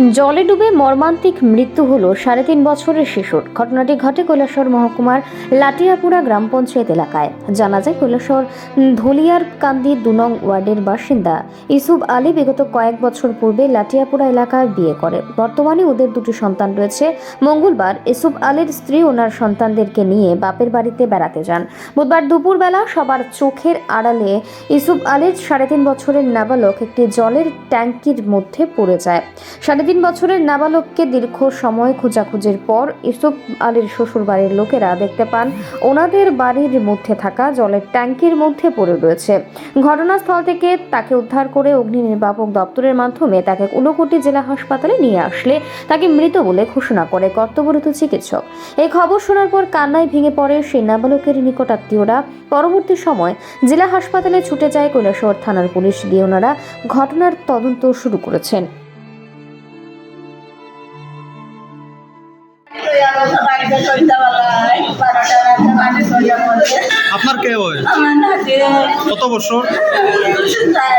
জলে ডুবে মর্মান্তিক মৃত্যু হল সাড়ে তিন বছরের শিশুর। ঘটনাটি ঘটে কৈলাসর মহকুমার লাটিয়াপুরা গ্রাম পঞ্চায়েত এলাকায়। জানা যায় কৈলাসর ধলিয়ার কান্দি দুনং ওয়ার্ডের বাসিন্দা ইসুফ আলী বিগত কয়েক বছর পূর্বে লাটিয়াপুরা এলাকায় বিয়ে করে। বর্তমানে ওদের দুটি সন্তান রয়েছে। মঙ্গলবার ইসুফ আলীর স্ত্রী ওনার সন্তানদেরকে নিয়ে বাপের বাড়িতে বেড়াতে যান। বুধবার দুপুরবেলা সবার চোখের আড়ালে ইসুফ আলীর সাড়ে তিন বছরের নাবালক একটি জলের ট্যাঙ্কির মধ্যে পড়ে যায়। সাড়ে তিন বছরের নাবালককে দীর্ঘ সময় খোঁজাখুঁজির পর ইসুফ আলীর শ্বশুর বাড়ির লোকেরা দেখতে পান, ওনাদের বাড়ির মধ্যে থাকা জলের ট্যাঙ্কির মধ্যে পড়ে রয়েছে। ঘটনাস্থল থেকে তাকে উদ্ধার করে অগ্নি নির্বাপক দপ্তরের মাধ্যমে তাকে ঊনকোটি জেলা হাসপাতালে নিয়ে আসলে তাকে মৃত বলে ঘোষণা করে কর্তব্যরত চিকিৎসক। এই খবর শোনার পর কান্নায় ভেঙে পড়ে সেই নাবালকের নিকটাত্মীয়রা। পরবর্তী সময় জেলা হাসপাতালে ছুটে যায় কৈলাসহর থানার পুলিশ গিয়ে ওনারা ঘটনার তদন্ত শুরু করেছেন। আপনার কে হয়? নাতি কত বছর? সাড়ে